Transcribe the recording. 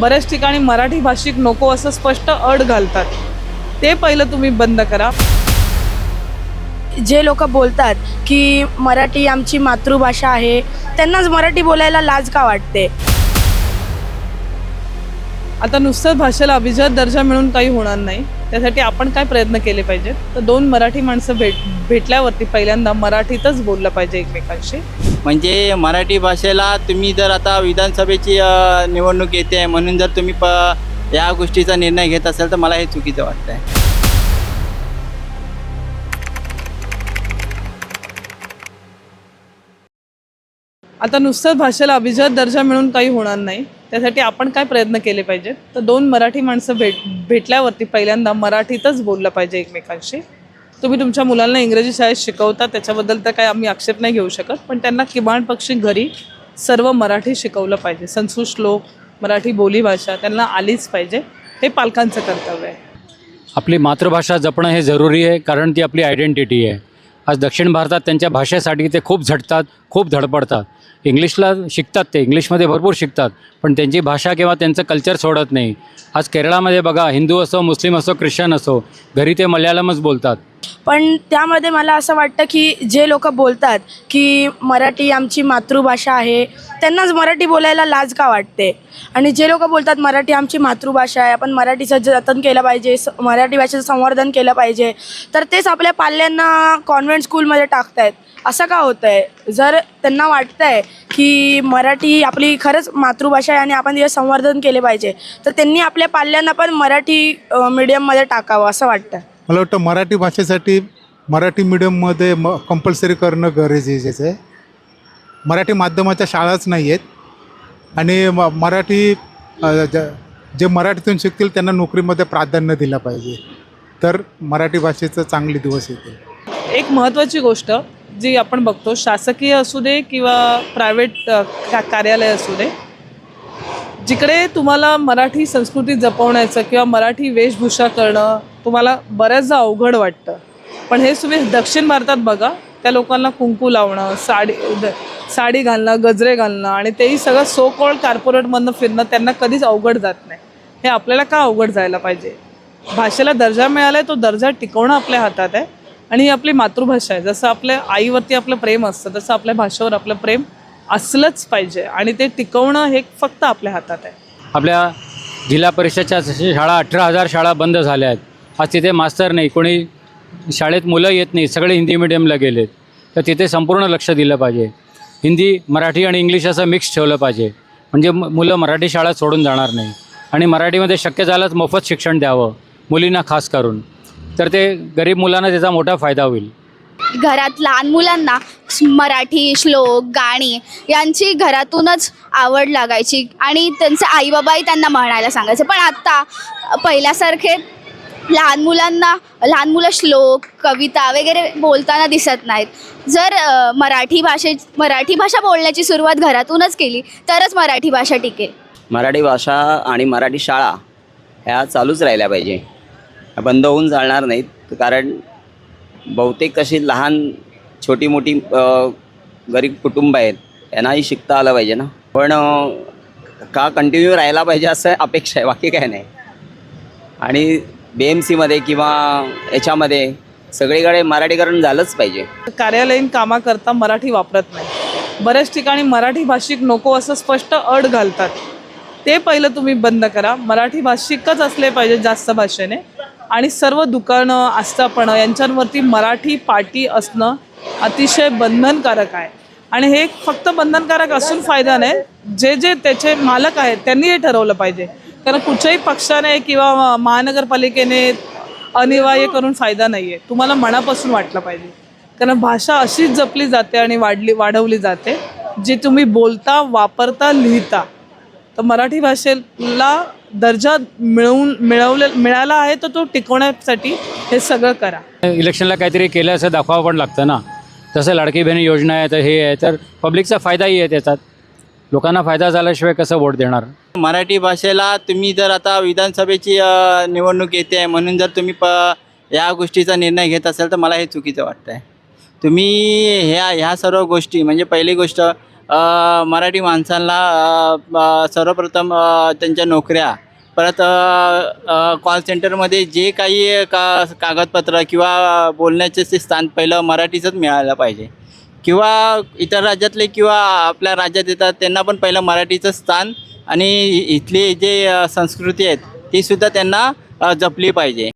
बऱ्याच ठिकाणी मराठी भाषिक नको असं स्पष्ट अड घालतात. ते पहिलं तुम्ही बंद करा. जे लोक बोलतात की मराठी आमची मातृभाषा आहे त्यांनाच मराठी बोलायला लाज का वाटते? आता नुसतंच भाषेला अभिजात दर्जा मिळून काही होणार नाही. त्यासाठी आपण काय प्रयत्न केले पाहिजेत? तर दोन मराठी माणसं भेट भेटल्यावरती पहिल्यांदा मराठीतच बोललं पाहिजे एकमेकांशी. म्हणजे मराठी भाषेला तुम्ही जर आता विधानसभेची निवडणूक येते आहे म्हणून जर तुम्ही प या गोष्टीचा निर्णय घेत असाल तर मला हे चुकीचं वाटतं आहे आता नुसतंच भाषेला अभिजात दर्जा मिळून काही होणार नाही. त्यासाठी आपण काय प्रयत्न केले पाहिजेत? तर दोन मराठी माणसं भेट भेटल्यावरती पहिल्यांदा मराठीतच बोललं पाहिजे एकमेकांशी. तुम्ही तुमच्या मुलांना इंग्रजी शाळेत शिकवता त्याच्याबद्दल तर काय आम्ही आक्षेप नाही घेऊ शकत पण त्यांना किमान पक्षी घरी सर्व मराठी शिकवलं पाहिजे. संस्कृत श्लोक मराठी बोलीभाषा त्यांना आलीच पाहिजे. हे पालकांचं कर्तव्य आहे. आपली मातृभाषा जपणं हे जरुरी आहे कारण ती आपली आयडेंटिटी आहे. आज दक्षिण भारतात त्यांच्या भाषेसाठी ते खूप झटतात खूप धडपडतात. इंग्लिशला शिकतात ते इंग्लिशमध्ये भरपूर शिकतात पण त्यांची भाषा किंवा त्यांचं कल्चर सोडत नाही. आज केरळामध्ये बघा हिंदू असो मुस्लिम असो ख्रिश्चन असो घरी ते मल्याळमच बोलतात. पण त्यामध्ये मला असं वाटतं की जे लोक बोलतात की मराठी आमची मातृभाषा आहे त्यांनाच मराठी बोलायला लाज का वाटते? आणि जे लोक बोलतात मराठी आमची मातृभाषा आहे आपण मराठीचं जतन केलं पाहिजे स मराठी भाषेचं संवर्धन केलं पाहिजे तर तेच आपल्या पाल्यांना कॉन्व्हेंट स्कूलमध्ये टाकतायत. असं का होतं आहे जर त्यांना वाटतं आहे की मराठी आपली खरंच मातृभाषा आहे आणि आपण तिचं संवर्धन केले पाहिजे तर त्यांनी आपल्या पाल्यांना पण मराठी मीडियममध्ये टाकावं असं वाटतं मला वाटतं मराठी भाषेसाठी मराठी मिडियममध्ये म कंपल्सरी करणं गरजेचं आहे. मराठी माध्यमाच्या शाळाच नाही आहेत. आणि म मराठी ज- जे मराठीतून शिकतील त्यांना नोकरीमध्ये प्राधान्य दिलं पाहिजे. तर मराठी भाषेचं चांगले दिवस येतील. एक महत्त्वाची गोष्ट जी आपण बघतो शासकीय असू दे किंवा प्रायव्हेट का कार्यालय असू दे जिकडे तुम्हाला मराठी संस्कृती जपवण्याचं किंवा मराठी वेशभूषा करणं तुम्हाला बऱ्याचदा अवघड वाटतं. पण हे तुम्ही दक्षिण भारतात बघा त्या लोकांना कुंकू लावणं साडी द- साडी घालणं गजरे घालणं आणि तेही सगळं सो कॉल्ड कार्पोरेटमधनं फिरणं त्यांना कधीच अवघड जात नाही. हे आपल्याला का अवघड जायला पाहिजे? भाषेला दर्जा मिळाला आहे तो दर्जा टिकवणं आपल्या हातात आहे आणि ही आपली मातृभाषा आहे. जसं आपल्या आईवरती आपलं प्रेम असतं तसं आपल्या भाषेवर आपलं प्रेम असलंच पाहिजे आणि ते टिकवणं हे फक्त आपल्या हातात आहे. आपल्या जिल्हा परिषदच्या शाळा अठरा हजार शाळा बंद झाल्या आहेत. आज तिथे मास्तर नाही कोणी शाळेत मुलं येत नाही सगळे हिंदी मिडियमला गेलेत. तर तिथे संपूर्ण लक्ष दिलं पाहिजे. हिंदी मराठी आणि इंग्लिश असं मिक्स ठेवलं पाहिजे. म्हणजे मुलं मराठी शाळा सोडून जाणार नाही. आणि मराठीमध्ये शक्य झालंच मोफत शिक्षण द्यावं मुलींना खास करून. तर ते गरीब मुलांना त्याचा मोठा फायदा होईल. घरात लहान मुलांना मराठी श्लोक गाणी यांची घरातूनच आवड लागायची. आणि त्यांचे आईबाबाही त्यांना म्हणायला सांगायचे. पण आत्ता पहिल्यासारखे लहान मुलांना लहान मुलं श्लोक कविता वगैरे बोलताना दिसत नाहीत. जर मराठी भाषे मराठी भाषा बोलण्याची सुरुवात घरातूनच केली तरच मराठी भाषा टिकेल. मराठी भाषा आणि मराठी शाळा ह्या चालूच राहिल्या पाहिजे. बंद होऊन चालणार नाहीत कारण बहुतेक कशी लहान छोटी मोठी गरीब कुटुंब आहेत यांनाही शिकता आलं पाहिजे ना. पण का कंटिन्यू राहायला पाहिजे असं अपेक्षा आहे बाकी काय नाही. आणि बी एम सीमध्ये किंवा याच्यामध्ये सगळीकडे मराठीकरण झालंच पाहिजे. कार्यालयीन कामाकरता मराठी वापरत नाही. बऱ्याच ठिकाणी मराठी भाषिक नको असं स्पष्ट अड घालतात. ते पहिलं तुम्ही बंद करा. मराठी भाषिकच असले पाहिजे जास्त भाषेने. आणि सर्व दुकानं आस्थापणं यांच्यावरती मराठी पाटी असणं अतिशय बंधनकारक आहे. आणि हे फक्त बंधनकारक असून फायदा नाही. जे जे त्याचे मालक आहेत त्यांनी हे ठरवलं पाहिजे. कारण कुठच्याही पक्षाने किंवा महानगरपालिकेने अनिवार्य करून फायदा नाही आहे तुम्हाला मनापासून वाटलं पाहिजे. कारण भाषा अशीच जपली जाते आणि वाढली वाढवली जाते. जी तुम्ही बोलता वापरता लिहिता तर मराठी भाषेला दर्जा मिळवून मिळवले मिळाला आहे तर तो टिकवण्यासाठी हे सगळं करा. इलेक्शनला काहीतरी केलं असं दाखवावं पण लागतं ना. जसं लाडकी बहिणी योजना आहे तर हे आहे तर पब्लिकचा फायदाही आहे त्याच्यात. लोकांना फायदा झाल्याशिवाय कसं वोट देणार? मराठी भाषेला तुम्ही जर आता विधानसभेची अ, निवडणूक येते आहे म्हणून जर तुम्ही प या गोष्टीचा निर्णय घेत असाल तर मला हे चुकीचं वाटतं आहे तुम्ही ह्या ह्या सर्व गोष्टी म्हणजे पहिली गोष्ट अ, मराठी माणसांना अ, अ, सर्वप्रथम अ, त्यांच्या नोकऱ्या परत कॉल सेंटरमध्ये जे काही का कागदपत्र किंवा बोलण्याचे ते स्थान पहिलं मराठीचंच मिळायला पाहिजे. किंवा इतर राज्यातले किंवा आपल्या राज्यात येतात त्यांना पण पहिलं मराठीचं स्थान आणि इथली जे संस्कृती आहेत तीसुद्धा त्यांना जपली पाहिजे.